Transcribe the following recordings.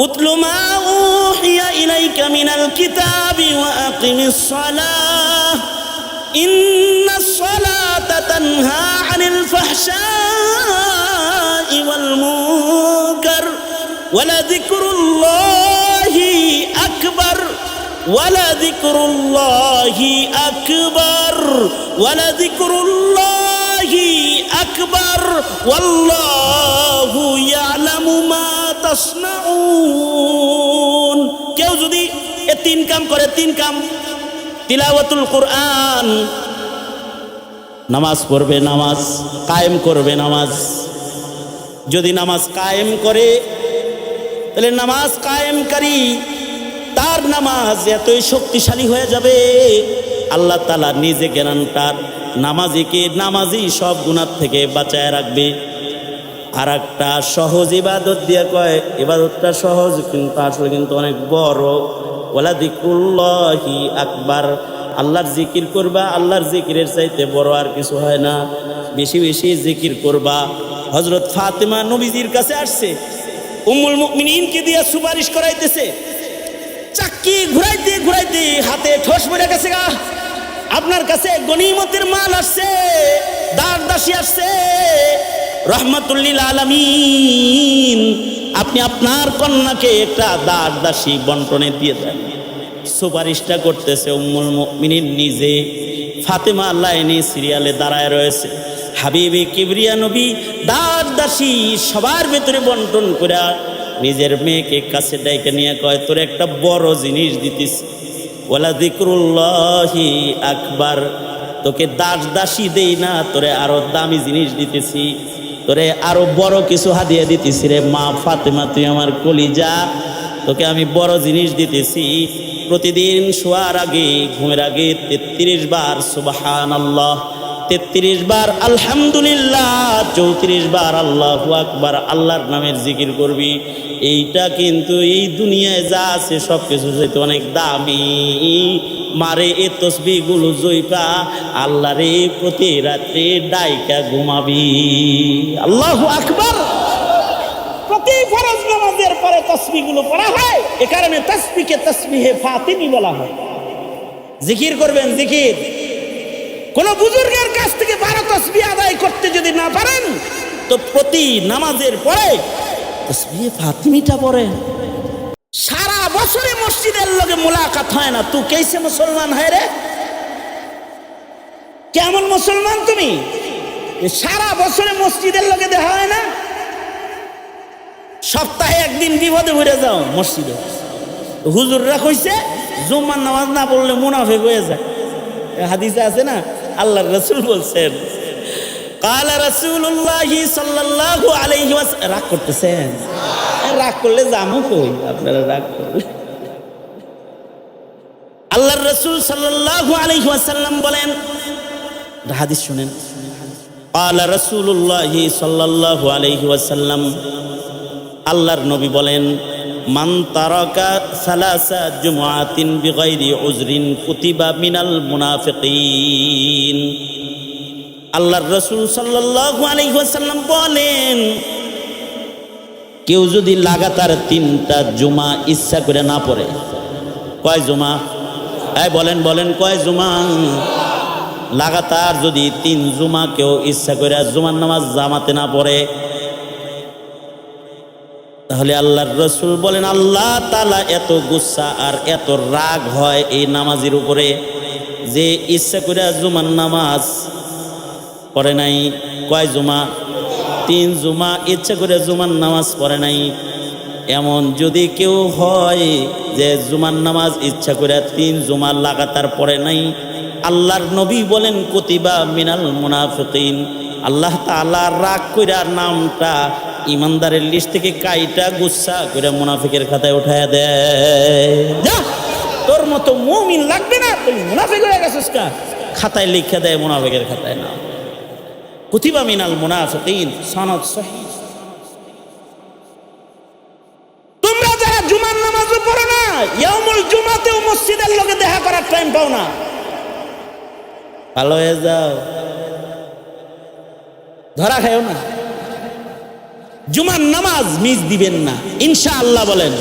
اتل ما أوحي إليك من الكتاب وأقم الصلاة. إن الصلاة تنهى عن الفحشاء والمنكر ولذكر الله أكبر ولذكر الله أكبر ولذكر الله أكبر. والله يعلم ما কেউ যদি এ তিন কাম করে, তিন কাম। তিলাওয়াতুল কোরআন। নামাজ পড়বে, নামাজ কায়েম করবে, নামাজ। যদি নামাজ কায়েম করে, তাহলে নামাজ কায়েমকারী, তার নামাজ এতই শক্তিশালী হয়ে যাবে। আল্লাহ তালা নিজে কেনান তার নামাজিকে নামাজি সব গুণার থেকে বাঁচায় রাখবে। আর একটা সহজ ইবাদত দিয়ে কয়, ইবাদতটা সহজ, কিন্তু আসলে কিন্তু অনেক বড়। ওলা দিকুল্লাহি আকবার। আল্লাহর জিকির করবা, আল্লাহর জিকিরের চাইতে বড় আর কিছু হয় না। বেশি বেশি জিকির করবা। হজরত ফাতেমা নবীজির কাছে আসছে। উম্মুল মুমিনিনকে দিয়ে সুপারিশ করাইতেছে। চাক্কি ঘুরাইতে ঘুরাইতে হাতে ঠোস পড়ে গেছে গা। আপনার কাছে গনিমতের মাল আসছে দাঁড় দাসী আসছে। রহমতুল্লিল আলমিন, আপনি আপনার কন্যাকে একটা দাস দাসী বন্টনে দিয়ে দেন। সুপারিশটা করতেছে উম্মুল মুমিনিন নিজে। ফাতেমা লাইনে সিরিয়ালে দাঁড়ায় রয়েছে। হাবিবি কিবরিয়া নবী দাস দাসী সবার ভেতরে বন্টন করে নিজের মেয়েকে কাছে ডাইকে নিয়ে কয়, তোর একটা বড় জিনিস দিতিস। ওলা দিকরুল্লাহি আকবার। তোকে দাস দাসী দেই না, তোরে আরও দামি জিনিস দিতেছি। তোরে আরও বড় কিছু হাদিয়া দিতেছি রে। মা ফাতেমা, তুই আমার কলিজা। তোকে আমি বড় জিনিস দিতেছি। প্রতিদিন শোয়ার আগে, ঘুমের আগে তেত্রিশ বার সুবাহান আল্লাহ তেত্রিশ বার আলহামদুলিল্লাহ, চৌত্রিশ বার আল্লাহ আকবার, আল্লাহর নামের জিকির করবি। এইটা কিন্তু এই দুনিয়ায় যা আছে সব কিছু যেহেতু অনেক দামি। মারে এ তসবিগুলো জৈপা আল্লাহ রে প্রতি রাত্রে ডাইকা ঘুমাবি। আল্লাহ আকবার। প্রতি ফরজ নামাজের পরে তসবিগুলো পড়া হয়, এ কারণে তসবিকে তসবিহে ফাতিমি বলা হয়। জিকির করবেন, জিকির। কোন বুজুর্গের কাছ থেকে বারো তসবি আদায় করতে যদি না পারেন, তো প্রতি নামাজের পরে ফাতিমিটা পড়ে। সারা বছরে মসজিদের লগে মোলাকাত হয় না। তুই কেসে মুসলমান হয় রে? কেমন মুসলমান তুমি? সারা বছরে মসজিদের লগে দেখা হয় না? সপ্তাহে একদিন বিপদে ভরে যাও মসজিদে। হুজুররা কইছে, জুম্মার নামাজ না পড়লে মুনাফেক হয়ে যায়। হাদিসে আছে না আল্লাহর রসুল বলছেন, কালা রসুল্লাহি সাল্লাল্লাহু আলাইহি রাগ করতেছেন? রাগ করলে জামু কই? আপনারা রাগ করলে। আল্লাহর রসুল সাল্লাল্লাহু আলাইহি ওয়াসাল্লাম বলেন হাদিস শুনেন। কালা রসুল্লাহি সাল্লাল্লাহু আলাইহি ওয়াসাল্লাম, আল্লাহর নবী বলেন মান তারাকা সালাসা জুমআতিন বিগাইরি উজরিন কুতিবা মিনাল মুনাফিকিন। আল্লাহর রাসূল সাল্লাল্লাহু আলাইহি ওয়াসাল্লাম বলেন, কেউ যদি লাগাতার তিনটা জুমা ইচ্ছা করে না পড়ে, কয় জুমা? এই বলেন বলেন, কয় জুমা? লাগাতার যদি তিন জুমা কেউ ইচ্ছা করে জুমার নামাজ জামাতে না পড়ে তাহলে আল্লাহর রসুল বলেন, আল্লাহ তালা এত গুসা আর এত রাগ হয় এই নামাজের উপরে যে ইচ্ছা করে জুমার নামাজ পড়ে নাই। কয় জুমা? তিন জুমা। ইচ্ছা করে জুমার নামাজ পড়ে নাই। এমন যদি কেউ হয় যে জুমার নামাজ ইচ্ছা করে তিন জুমা লাগাতার পড়ে নাই। আল্লাহর নবী বলেন, কতিবা মিনাল মুনাফিকিন। আল্লাহ তাআলা রাগ কইরা নামটা ইমানদারের লিস্ট থেকে কাইটা গুচ্ছা করে মুনাফিকের খাতায় উঠায় দেয় তোর মতো মুমিন লাগবে না, তুই মুনাফিক হয়ে গেছিস কা। খাতায় লিখে দেয় মুনাফিকের খাতায় না কুতিবা মিনাল মুনাফিকিন, সনদ সহিহ। তোমরা যারা জুমার নামাজও পড়ো না ইয়ামুল জুমাতেও মসজিদের লোকে দেখা করার টাইম পাও না। ভালো হয়ে যাও। ধরা খাও না। জুমার নামাজ মিস দিবেন না। ইনশা আল্লাহ বলেন।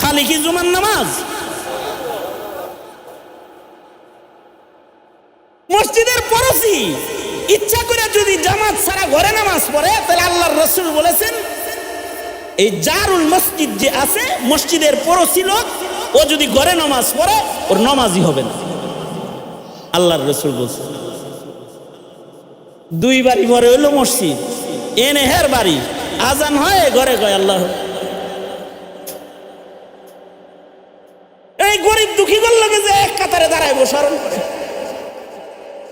খালি কি জুমার নামাজ? মসজিদের পড়োশি ইচ্ছা করে যদি জামাত ছাড়া ঘরে নামাজ পড়ে, তাহলে আল্লাহর রসুল বলেছেন, এই জারুল মসজিদ যে আছে, মসজিদের পড়োশি লোক, ও যদি ঘরে নামাজ পড়ে, ওর নামাজই হবে না। আল্লাহর রসুল বলছে। দুইবারই ঘরে হইল মসজিদ। এনে হের বাড়ি। আজান হয়, ঘরে কয়, আল্লাহ এই গরিব দুঃখী লোকে যে এক কাতারে দাঁড়াইবো, স্মরণ করে।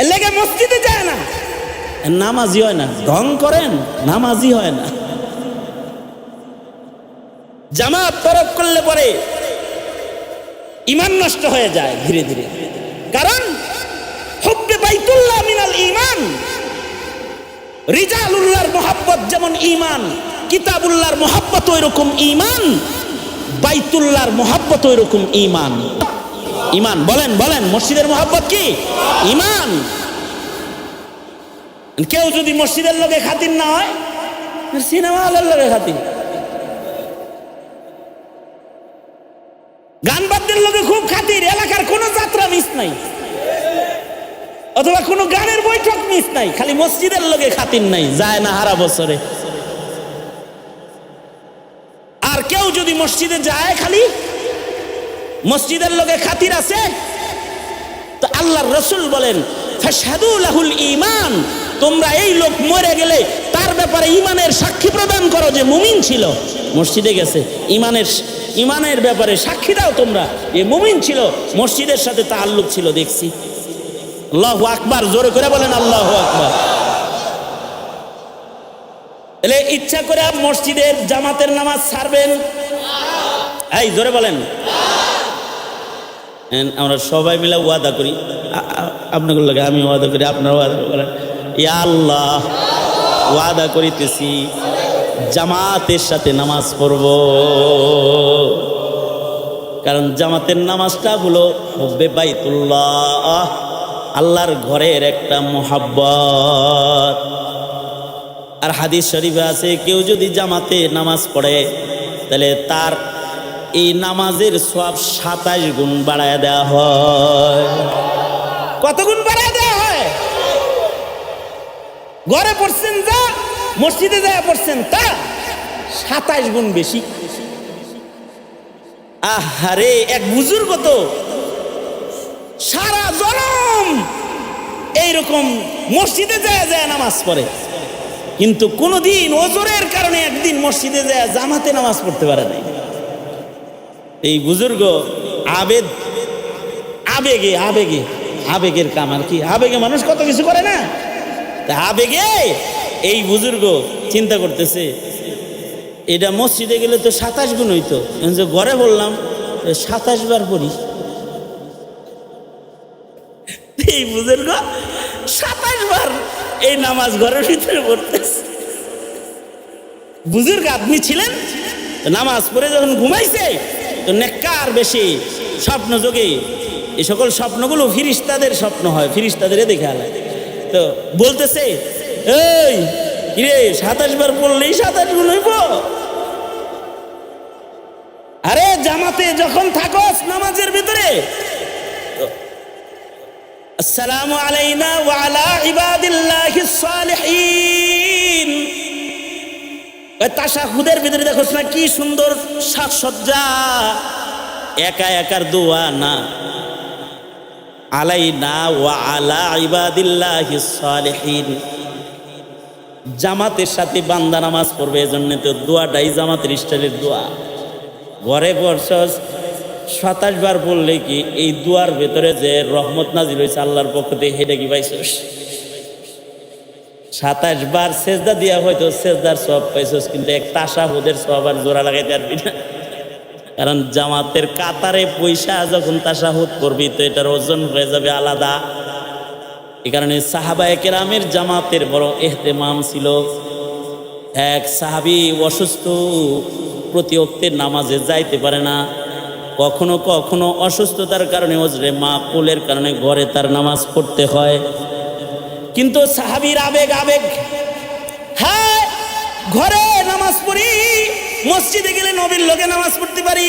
লেগে মসজিদে যায় না। নামাজি হয় না। ঢং করেন নামাজি হয় না। জামাত তরফ করলে পরে ইমান নষ্ট হয়ে যায় ধীরে ধীরে। কারণ হুব্বে বাইতুল্লাহ মিনাল ইমান। রিজালুল্লাহর মোহাব্বত যেমন ইমান কিতাবুল্লাহর মোহাব্বত ওই রকম ইমান বাইতুল্লাহর মোহাব্বত ওই রকম ইমান ইমান বলেন বলেন, মসজিদের মোহাব্বত কি? ইমান কেউ যদি মসজিদের লোকে খাতির না হয় সিনেমা হলের লোকে খাতির। গান বাদ্যের লোকে খুব খাতির, এলাকার কোনো যাত্রা মিস নাই। অথবা কোনো গানের বৈঠক মিস নাই, খালি মসজিদের লোকে খাতির নাই, যায় না হারা বছরে। আর কেউ যদি মসজিদে যায় খালি, মসজিদের লোকে খাতির আছে, তো আল্লাহর রসুল বলেন ফাশহাদুলাহুল ইমান তোমরা এই লোক মরে গেলে তার ব্যাপারে ইমানের সাক্ষী প্রদান করো যে মুমিন ছিল। মসজিদে গেছে ইমানের ইমানের ব্যাপারে সাক্ষী দাও তোমরা এ মুমিন ছিল, মসজিদের সাথে তাল্লুক ছিল, দেখছি। আল্লাহ আকবার, জোরে করে বলেন আল্লাহ আকবার। এলে ইচ্ছা করে মসজিদের জামাতের নামাজ ছাড়বেন। এই, জোরে বলেন। আমরা সবাই মিলে ওয়াদা করি। আ- আ- আপনাদের লাগে আমি ওয়াদা করি, আপনারা ওয়াদা করেন। ইয়া আল্লাহ, ওয়াদা করিতেছি, জামাতের সাথে নামাজ পড়ব। কারণ জামাতের নামাজটা হলো হব্বে বাইতুল্লাহ। আল্লাহর ঘরের একটা মোহাব্বত। আর হাদিস শরীফে আছে, কেউ যদি জামাতে নামাজ পড়ে, তাহলে তার এই নামাজের সব সাতাশ গুণ বাড়ায় দেওয়া হয়। কত গুণ বাড়ায় দেওয়া হয়? ঘরে পড়ছেন যা, মসজিদে যায় পড়ছেন তা, সাতাশ গুণ বেশি। আহারে, এক বুজুর্গ তো সারা জনম এইরকম মসজিদে যায় যায় নামাজ পড়ে। কিন্তু কোনোদিন ওজোরের কারণে একদিন মসজিদে যায় জামাতে নামাজ পড়তে পারে নাই। এই বুজুর্গ আবেদ আবেগে আবেগে, আবেগের কাম আর কি। আবেগে মানুষ কত কিছু করে না? তা আবেগে এই বুজুর্গ চিন্তা করতেছে, এটা মসজিদে গেলে তো সাতাশ গুণ হইতো। ঘরে বললাম, সাতাশ বার পড়ি। এই বুজুর্গ, সাতাশ বার এই নামাজ ঘরের ভিতরে পড়তেছে। বুজুর্গ, আপনি ছিলেন? নামাজ পড়ে যখন ঘুমাইছে, তো নেককার বেশি স্বপ্ন যোগে। এই সকল স্বপ্নগুলো ফিরিস্তাদের স্বপ্ন হয়, ফিরিস্তাদের দেখে আলায়। তো বলতেছে, এই রে সাতাশ বার পড়লেই সাতাশ গুণ হইব? আরে, জামাতে যখন থাকস নামাজের ভিতরে আলাইনা ওয়া আলা ইবাদিল্লাহিস সালিহিন। ওই তাশাহুদের ভিতরে দেখোস না কি সুন্দর সাজসজ্জা একা একার দোয়া না। আলাইনা ওয়া আলা ইবাদিল্লাহিস সালিহিন। জামাতের সাথে বান্দা নামাজ পড়বে, এজন্য তো দোয়াটাই জামাতের স্টাইলের দোয়া। ঘরে বর্ষস সাতাশ বার বললে কি এই দুয়ার ভেতরে যে রহমত নাজিল হয়েছে আল্লাহর পক্ষ থেকে হেঁটে কি পাইছস সাতাশ বার সেজদা দিয়া হয়তো সেজদার সব পাইছস, কিন্তু এক তাসা হুদের সব আর জোড়া লাগাইতে পারবি না। কারণ জামাতের কাতারে পয়সা যখন তাসা তাসাহুদ করবি, তো এটার ওজন হয়ে যাবে আলাদা। এ কারণে সাহাবায়ে কেরামের জামাতের বড় এহতেমাম ছিল। এক সাহাবি অসুস্থ, প্রতি অক্তের নামাজে যাইতে পারে না। কখনো কখনো অসুস্থতার কারণে ওজরে মা কুলের কারণে ঘরে তার নামাজ পড়তে হয়। কিন্তু সাহাবির আবেগ আবেগ। হ্যাঁ ঘরে নামাজ পড়ি, মসজিদে গেলে নবীর লগে নামাজ পড়তে পারি।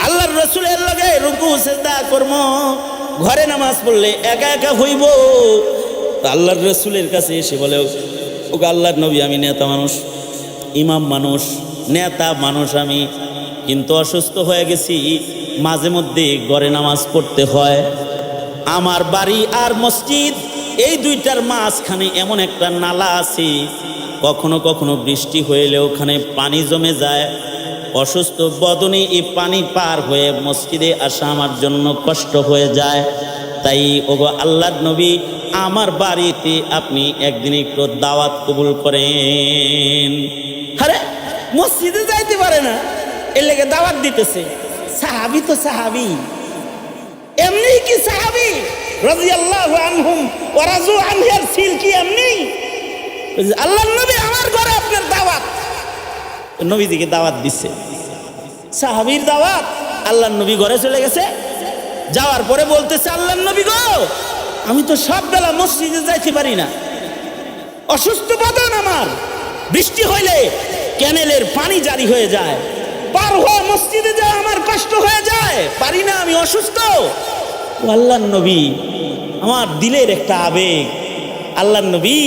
আল্লাহর রসুলের লগে রুকু, সেজদা কর্ম। ঘরে নামাজ পড়লে একা একা হইব। আল্লাহর রসুলের কাছে এসে বলে ওকে আল্লাহর নবী আমি নেতা মানুষ, ইমাম মানুষ, নেতা মানুষ আমি। কিন্তু অসুস্থ হয়ে গেছি, মাঝে মধ্যে ঘরে নামাজ পড়তে হয়। আমার বাড়ি আর মসজিদ, এই দুইটার মাঝখানে এমন একটা নালা আছে, কখনো কখনো বৃষ্টি হইলে ওখানে পানি জমে যায়। অসুস্থ বদনে এই পানি পার হয়ে মসজিদে আসা আমার জন্য কষ্ট হয়ে যায়। তাই ওগো আল্লাহর নবী, আমার বাড়িতে আপনি একদিন একটু দাওয়াত কবুল করেন। আরে, মসজিদে যাইতে পারে না। এর লেগে দাওয়াত দিতেছে। সাহাবি তো সাহাবি। এমনি কি সাহাবি? রাদিয়াল্লাহু আনহুম ওয়া রাজু আনহার সিল কি এমনি? আল্লাহর নবী আমার ঘরে আপনার দাওয়াত। নবীজিকে দাওয়াত দিচ্ছে সাহাবীর দাওয়াত, আল্লাহর নবী ঘরে চলে গেছে। যাওয়ার পরে বলতেছে, আল্লাহর নবী গো, আমি তো সব বেলা মসজিদে যাইতে পারি না। অসুস্থ বাদন আমার। বৃষ্টি হইলে ক্যানেলের পানি জারি হয়ে যায়। পার হয়ে মসজিদে যায় আমার কষ্ট হয়ে যায়। পারি না, আমি অসুস্থ। ও আল্লাহর নবী, আমার দিলের একটা আবেগ। আল্লাহর নবী,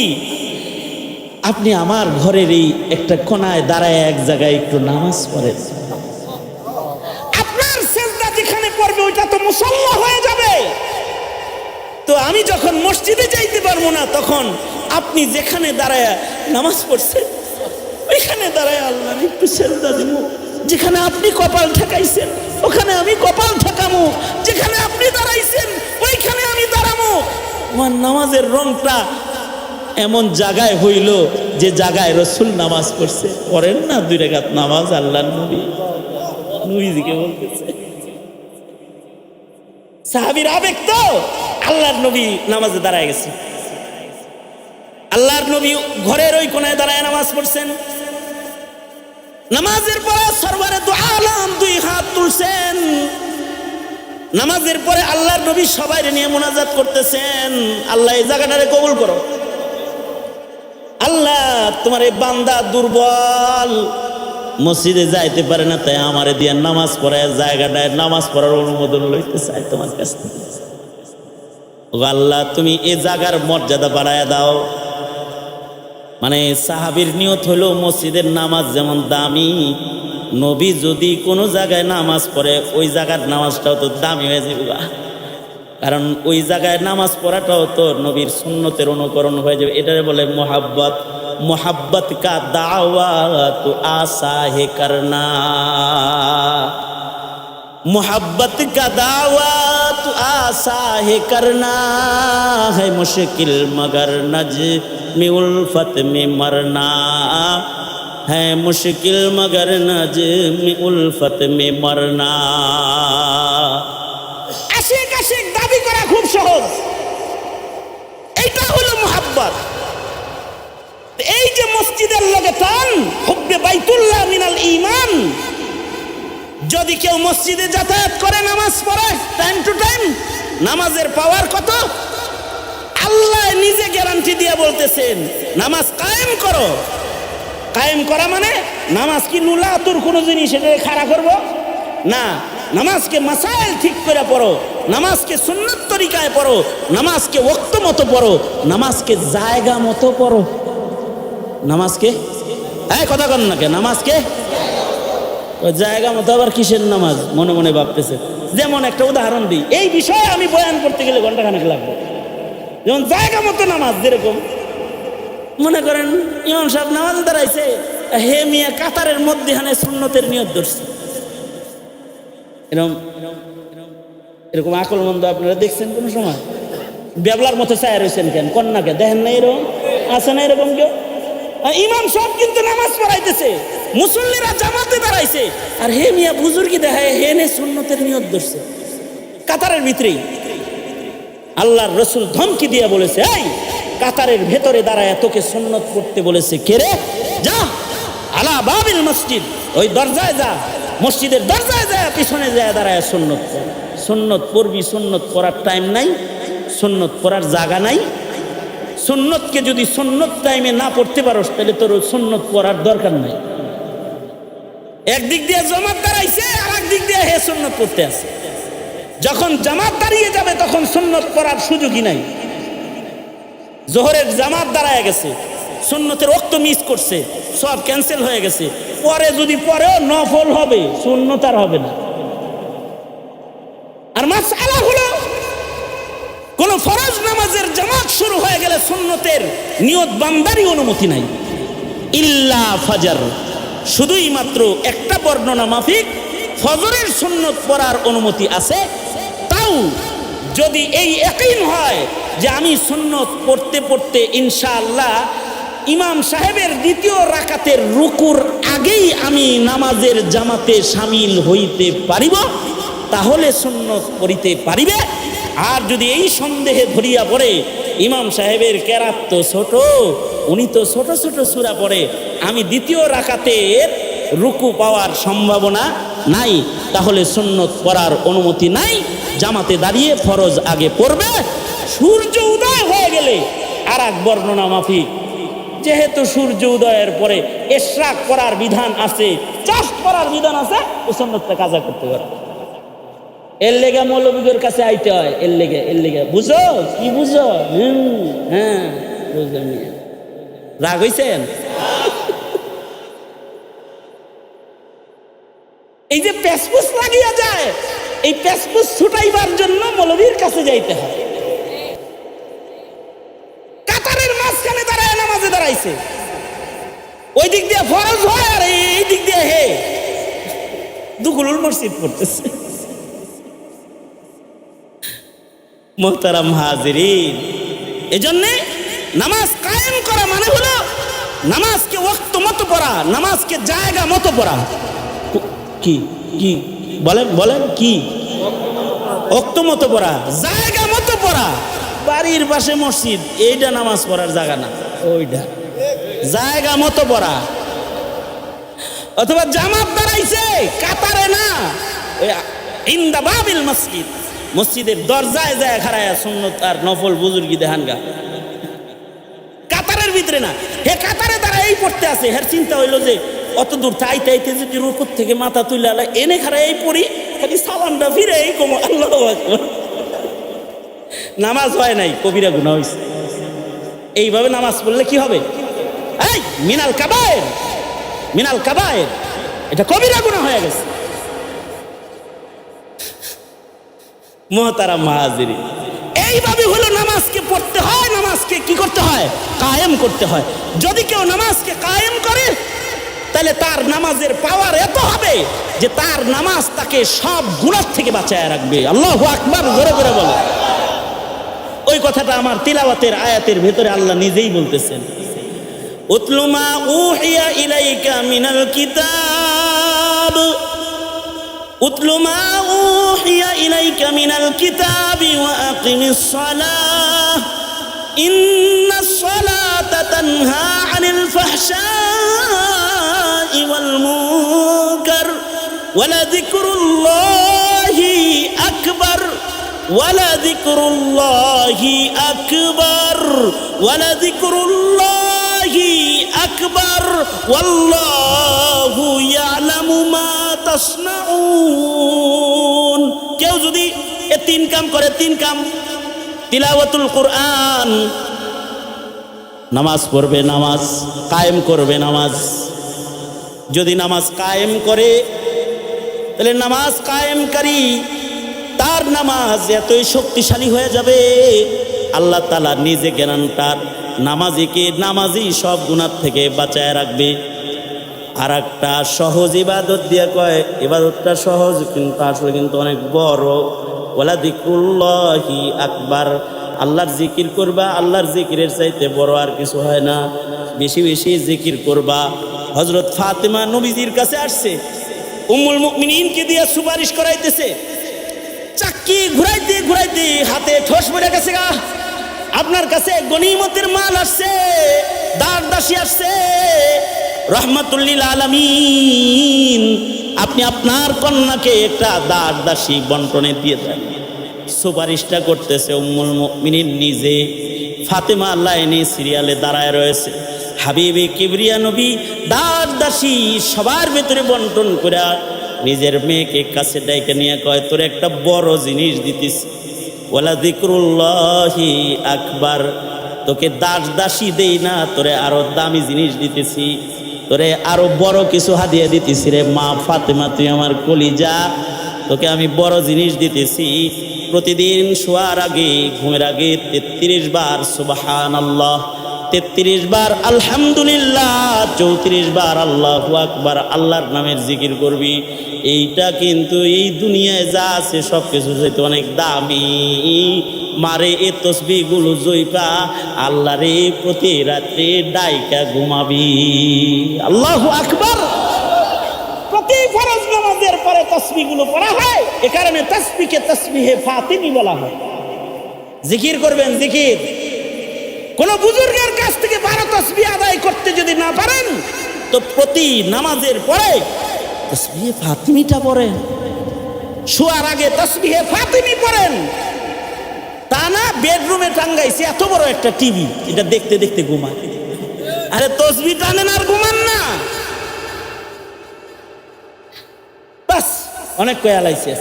আপনি আমার ঘরের এই একটা কোনায় দাঁড়ায় এক জায়গায় একটু নামাজ পড়েন। আপনার সেজদা যেখানে পড়বে, ওইটা তো মুসল্লা হয়ে যাবে। তো আমি যখন মসজিদে যাইতে পারব না, তখন আপনি যেখানে দাঁড়ায় নামাজ পড়ছেন, ওইখানে দাঁড়ায় আল্লাহ একটু সেজদা দিব। যেখানে আপনি কপাল ঠেকাইছেন, ওখানে আমি কপাল ঠেকামু। যেখানে আপনি দাঁড়াইছেন, ওইখানে আমি দাঁড়ামু। আমার নামাজের রংটা এমন জায়গায় হইল যে জায়গায় রসুল নামাজ পড়ছে। পড়েন না দুই রেখাত নামাজ আল্লাহ নবী। নবীজিকে বলতেছে। সাহাবির আবেগ তো, আল্লাহর নবী নামাজে দাঁড়ায় গেছে। আল্লাহর নবী ঘরের ওই কোনায় দাঁড়ায় নামাজ পড়ছেন। নামাজের পরে সরবারে দু আলম, দুই হাত তুলছেন। নামাজের পরে আল্লাহর নবী সবাই নিয়ে মোনাজাত করতেছেন। আল্লাহ এই জায়গাটারে কবুল করো। আল্লাহ তোমার এই বান্দা দুর্বল। মসজিদে যাইতে পারে না, তাই আমারে দিয়ে নামাজ পড়ায় জায়গাটায় নামাজ পড়ার অনুমোদন লইতে চাই তোমার কাছ আল্লাহ, তুমি এ জায়গার মর্যাদা বাড়ায় দাও। মানে সাহাবির নিয়ত হলো মসজিদের নামাজ যেমন দামি নবী যদি কোনো জায়গায় নামাজ পড়ে ওই জায়গার নামাজটাও তো দামি হয়ে যাবে গা। কারণ ওই জায়গায় নামাজ পড়াটাও তো নবীর সুন্নতের অনুকরণ হয়ে যাবে এটারে বলে মোহাব্বত মোহাব্বত কা দাওয়াত আশা হে করনা मोहब्बत का दावत आशा है करना है मुश्किल मगर नज में उल्फत में मरना है मुश्किल मगर नज में उल्फत में मरना আশেক আশেক দাবি করা খুব সহজ এইটা হলো মোহাব্বত এই যে মসজিদের লগে টান হুব্বে বাইতুল্লাহ মিনাল ঈমান যদি কেউ মসজিদে যাতায়াত করে নামাজ পড়ে টাইম টু টাইম নামাজের পাওয়ার কত আল্লাহ নিজে গ্যারান্টি দিয়ে বলতেছেন, নামাজ কায়েম করো। কায়েম করা মানে নামাজ কি নুলাতুর কোনো জিনিস এটা খাড়া করব? না, নামাজকে মাসাইল ঠিক করে পড়ো, নামাজকে সুন্নত তরিকায় পড়ো, নামাজকে ওক্ত মতো পড়ো, নামাজকে জায়গা মতো পড়ো। নামাজকে? হ্যাঁ কথা কন না কে নামাজকে? জায়গা মতো আবার কিসের নামাজ? মনে মনে ভাবতেছে। যেমন একটা উদাহরণ দিই, এই বিষয়ে আমি বয়ান করতে গেলে ঘন্টাখানেক লাগবে। যেমন জায়গা মতো নামাজ যেরকম। মনে করেন, ইমাম সাহেব নামাজ দাঁড়াইছে, হে মিয়া কাতারের মধ্যে হানে সুন্নতের নিয়ত ধরছে। এরকম এরকম আকল মন্দ আপনারা দেখছেন কোনো সময়? বেবলার মতো চায় রয়েছেন কেন? কন্যাকে দেখেন না এরকম? আছে না এরকম কেউ? ইমাম সব কিন্তু নামাজ পড়াইতেছে, মুসল্লিরা জামাতে দাঁড়াইছে। আর হে মিয়া বুজুর্গি দেখায়, হে নে সুন্নতের নিয়ত ধরছে। কাতারের ভিতরেই। আল্লাহর রসুল ধমকি দিয়ে বলেছে, এই, কাতারের ভেতরে দাঁড়ায় তোকে সুন্নত করতে বলেছে কে রে? যা, আলা বাবিল মসজিদ, ওই দরজায় যা, মসজিদের দরজায় যায় পিছনে যায় দাঁড়ায় সুন্নত পড়। সুন্নত পড়বি সুন্নত পড়ার টাইম নাই, সুন্নত পড়ার জায়গা নাই। সুন্নতকে যদি সুন্নত টাইমে না পড়তে পারোস, তাহলে তোর সুন্নত পড়ার দরকার নাই। একদিক দিয়ে জমাত দাঁড়াইছে আর একদিক দিয়ে হে সুন্নত পড়তে আছে। যখন জামাত দাঁড়িয়ে যাবে, তখন সুন্নত পড়ার সুযোগই নাই। জোহরের জামাত দাঁড়ায় গেছে, সুন্নতের রক্ত মিস করছে, সব ক্যান্সেল হয়ে গেছে। পরে যদি পরেও নফল হবে, সুন্নত আর হবে না। আর মাসালা হলো, কোন ফরজ নামাজের জামাত শুরু হয়ে গেলে সুন্নতের নিয়ত বান্দারই অনুমতি নাই। ইল্লা ফাজার, শুধুই মাত্র একটা বর্ণনা মাফিক, ফজরের সুন্নত পড়ার অনুমতি আছে তাও যদি এই একই হয় যে আমি সুন্নত পড়তে পড়তে ইনশাআল্লাহ ইমাম সাহেবের দ্বিতীয় রাকাতের রুকুর আগেই আমি নামাজের জামাতে সামিল হইতে পারিব, তাহলে সুন্নত পড়িতে পারিবে। আর যদি এই সন্দেহে ধরিয়া পড়ে, ইমাম সাহেবের কেরাত তো ছোট, উনি তো ছোট ছোট সুরা পড়ে, আমি দ্বিতীয় রাকাতের রুকু পাওয়ার সম্ভাবনা নাই, তাহলে সুন্নত পড়ার অনুমতি নাই। জামাতে দাঁড়িয়ে ফরজ আগে পড়বে, সূর্য উদয় হয়ে গেলে আর এক বর্ণনা মাফিক। যেহেতু সূর্য উদয়ের পরে এশরাক করার বিধান আছে, চাষ করার বিধান আছে, ও সন্ন্যতটা কাজা করতে পারে। এর লেগে মৌলবীদের কাছে আইতে হয়, এর লেগে এর লেগে। বুঝো? কি বুঝো? হ্যাঁ রাগ হইছেন এই যে প্যাসপুস লাগিয়া যায়। এই প্যাসপুস ছুটাইবার জন্য মৌলবীর কাছে যাইতে হয়। কাতারের মাঝখানে দাঁড়ায় নামাজে দাঁড়াইছে। ওই দিক দিয়ে ফরজ হয় আর এই দিক দিয়ে হে। দুগুলুল মসজিদ পড়তেছে। মোহতারাম হাজিরিন। এজন্যে নামাজ কায়েম করা মানে হলো নামাজকে ওক্ত মতো পড়া, নামাজকে জায়গা মতো পড়া। কি? কি? বলেন বলেন কি? অক্ত মতো পড়া জায়গা মতো পড়া। বাড়ির পাশে মসজিদ, এইটা নামাজ পড়ার জায়গা না, ওইটা। জায়গা মতো পড়া। অথবা জামাত দাঁড়াইছে, কাতারে না। ইন্দা বাবিল মসজিদ। মসজিদের দরজায় যায় খারায় সুন্নত আর নফল বুজুর্গি দেহানগা কাতারের ভিতরে না। হে কাতারে তারা এই পড়তে আছে, হের চিন্তা হইল যে অত দূর তাইতে আইতে যদি রুকুর থেকে মাথা তুলে আলা এনে খারা এই পড়ি খালি সালামটা ফিরে এই কম, আল্লাহ নামাজ হয় নাই, কবিরা গুণা হয়েছে এইভাবে নামাজ পড়লে কি হবে? এই, মিনাল কাবায়ের মিনাল কাবায়ের। এটা কবিরা গুণা হয়ে গেছে। মহতারা মাহাজিরি এইভাবে হলো নামাজকে পড়তে হয়, নামাজকে কি করতে হয়? কায়েম করতে হয়। যদি কেউ নামাজকে কায়েম করে তাহলে তার নামাজের পাওয়ার এত হবে যে তার নামাজ তাকে সব গুণার থেকে বাঁচায় রাখবে। আল্লাহ আকবার ঘরে ঘরে বলে। ওই কথাটা আমার তিলাওয়াতের আয়াতের ভেতরে আল্লাহ নিজেই বলতেছেন। উতলুমা উহিয়া ইলাইকা মিনাল কিতাব। উতলুমা উহিয়া ইলাইকা মিনাল কিতাবি ওয়া আকিমিস সালাহ। ইন্না الصلاة تنهى عن الفحشاء والمنكر ولذكر الله أكبر ولذكر الله أكبر ولذكر الله أكبر والله يعلم ما তাসনাউন কেউ যদি এ তিন কাম করে তিন কাম তিলাওয়াতুল কোরআন নামাজ পড়বে নামাজ, কায়েম করবে নামাজ। যদি নামাজ কায়েম করে, তাহলে নামাজ কায়েমকারী, তার নামাজ এতই শক্তিশালী হয়ে যাবে। আল্লাহ তালা নিজে জ্ঞান তার নামাজিকে নামাজি সব গুণার থেকে বাঁচায় রাখবে। আর একটা সহজ ইবাদত দিয়ে কয়, ইবাদতটা সহজ কিন্তু আসলে কিন্তু অনেক বড়। ওলা দিকুল্লাহি আকবার। আল্লাহর জিকির করবা, আল্লাহর জিকিরের চাইতে বড় আর কিছু হয় না। বেশি বেশি জিকির করবা। হজরত ফাতেমা নবীজির কাছে আসছে। উম্মুল মুমিনিনকে দিয়ে সুপারিশ করাইতেছে। চাক্কি ঘুরাইতে ঘুরাইতে হাতে ঠোস পড়ে গেছে গা। আপনার কাছে গনিমতের মাল আসছে দাঁড় দাসী আসছে। রহমতুল্লিল আলমিন, আপনি আপনার কন্যাকে একটা দাঁড় দাসী বন্টনে দিয়ে দেন। সুপারিশটা করতেছে উম্মুল মুমিনিন নিজে। ফাতেমা লাইনে সিরিয়ালে দাঁড়ায় রয়েছে। হাবিবে কিবরিয়া নবী দাস দাসী সবার ভেতরে বন্টন করে নিজের মেয়েকে কাছে ডাইকে নিয়ে কয়, তোর একটা বড় জিনিস দিতিস ওলা দিকরুল্লাহি আকবার। তোকে দাস দাসী দেই না, তোরে আরও দামি জিনিস দিতেছি। তোরে আরও বড় কিছু হাদিয়া দিতেছি রে মা ফাতেমা, তুই আমার কলিজা। তোকে আমি বড় জিনিস দিতেছি। প্রতিদিন শোয়ার আগে, ঘুমের আগে তেত্রিশ বার সুবাহান আল্লাহ তেত্রিশ বার আলহামদুলিল্লাহ, চৌত্রিশ বার আল্লাহ আকবার, আল্লাহর নামের জিকির করবি। এইটা কিন্তু এই দুনিয়ায় যা আছে সব কিছু যেহেতু অনেক দামি। মারে এ তসবিগুলো জৈপা আল্লাহ রে প্রতি রাত্রে ডাইকা ঘুমাবি। আল্লাহ আকবার! প্রতি ফরজ নামাজের পরে তসবিগুলো পড়া হয়, এ কারণে তসবিকে তসবিহে ফাতিমি বলা হয়। জিকির করবেন, জিকির। কোন বুজুর্গের কাছ থেকে বারো তসবি আদায় করতে যদি না পারেন, তো প্রতি নামাজের পরে তসবিহে ফাতিমিটা পড়েন। শোয়ার আগে তসবিহে ফাতিমি পড়েন। তা না, বেডরুমে টাঙ্গাইছে এত বড় একটা টিভি, এটা দেখতে দেখতে ঘুমায়। আরে তসবি টানেন আর ঘুমান না। অনেক কয়ালাইছে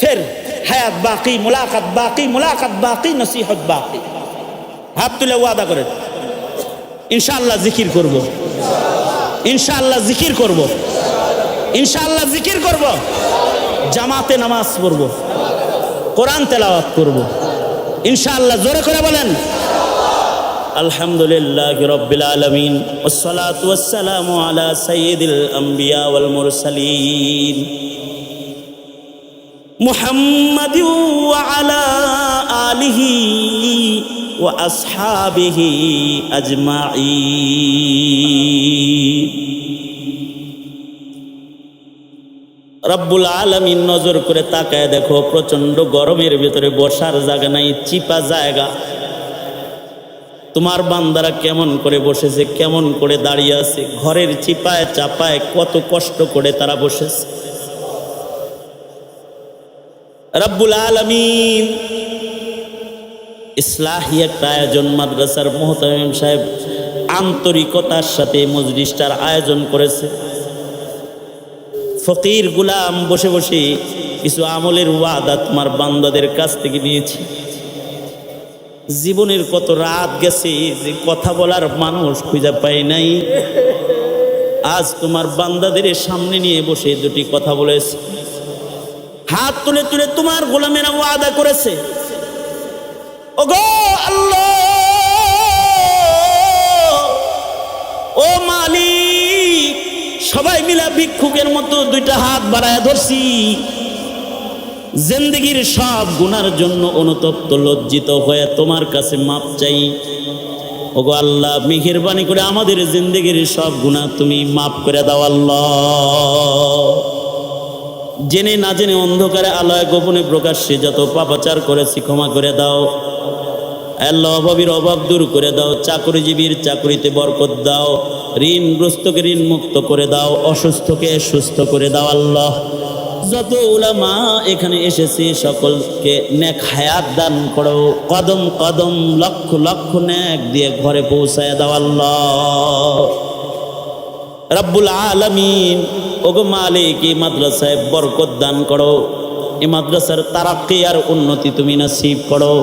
ফের, হায়াত বাকি, মোলাকাত বাকি মোলাকাত বাকি, নসিহত বাকি। হাত তুলে ওয়াদা করে। ইনশাল্লাহ জিকির করব। ইনশাল্লাহ জিকির করব। ইনশাল্লাহ জিকির করব। জামাতে নামাজ পড়ব। কোরআন তেলাওয়াত করব। ইনশাল্লাহ জোরে করে বলেন, আলহামদুলিল্লাহ রব্বিল আলমিন ওসালাত ওয়াসালামু আলা সাইয়িদুল আম্বিয়া ওয়াল মুরসালিন। محمد وعلى آله وأصحابه أجمعين রব্বুল আলমিন নজর করে তাকায় দেখো প্রচন্ড গরমের ভিতরে বসার জায়গা নাই চিপা জায়গা তোমার বান্দারা কেমন করে বসেছে কেমন করে দাঁড়িয়ে আছে ঘরের চিপায় চাপায় কত কষ্ট করে তারা বসেছে রব্বুল আলমিন। ইসলাহী একটা আয়োজন মাদ্রাসার মোহতামিম সাহেব আন্তরিকতার সাথে মজলিসটার আয়োজন করেছে। ফকির গুলাম বসে বসে কিছু আমলের ওয়াদা তোমার বান্দাদের কাছ থেকে নিয়েছি। জীবনের কত রাত গেছে যে কথা বলার মানুষ খুঁজে পাই নাই। আজ তোমার বান্দাদের সামনে নিয়ে বসে দুটি কথা বলেছে। হাত তুলে তুলে তোমার গোলামেরা ওয়াদা করেছে। ওগো আল্লাহ! ও মালিক, সবাই মিলা ভিক্ষুকের মতো দুইটা হাত বাড়ায় ধরছি। জিন্দগির সব গুনার জন্য অনুতপ্ত, লজ্জিত হয়ে তোমার কাছে মাপ চাই। ওগো আল্লাহ, মেহেরবানি করে আমাদের জিন্দগির সব গুনাহ তুমি মাফ করে দাও, আল্লাহ। জেনে না জেনে অন্ধকারে আলয় গোপনে প্রকাশ্যে যত পাপাচার করেছি, ক্ষমা করে দাও। আল্লাহ অভাবীর অভাব দূর করে দাও, চাকরিজীবীর চাকরিতে বরকত দাও, ঋণগ্রস্তকে ঋণ মুক্ত করে দাও, অসুস্থকে সুস্থ করে দাও আল্লাহ। যত উলামা এখানে এসেছে, সকলকে ন্যাক হায়াত দান করো। কদম কদম, লক্ষ লক্ষ ন্যাক দিয়ে ঘরে পৌঁছায় দাও আল্লাহ। রব্বুল আলমিন, ওগো মালিক, এই মাদ্রাসায় বরকত দান করো। এই মাদ্রাসার তারাক্কি আর উন্নতি তুমি নাসিব করো।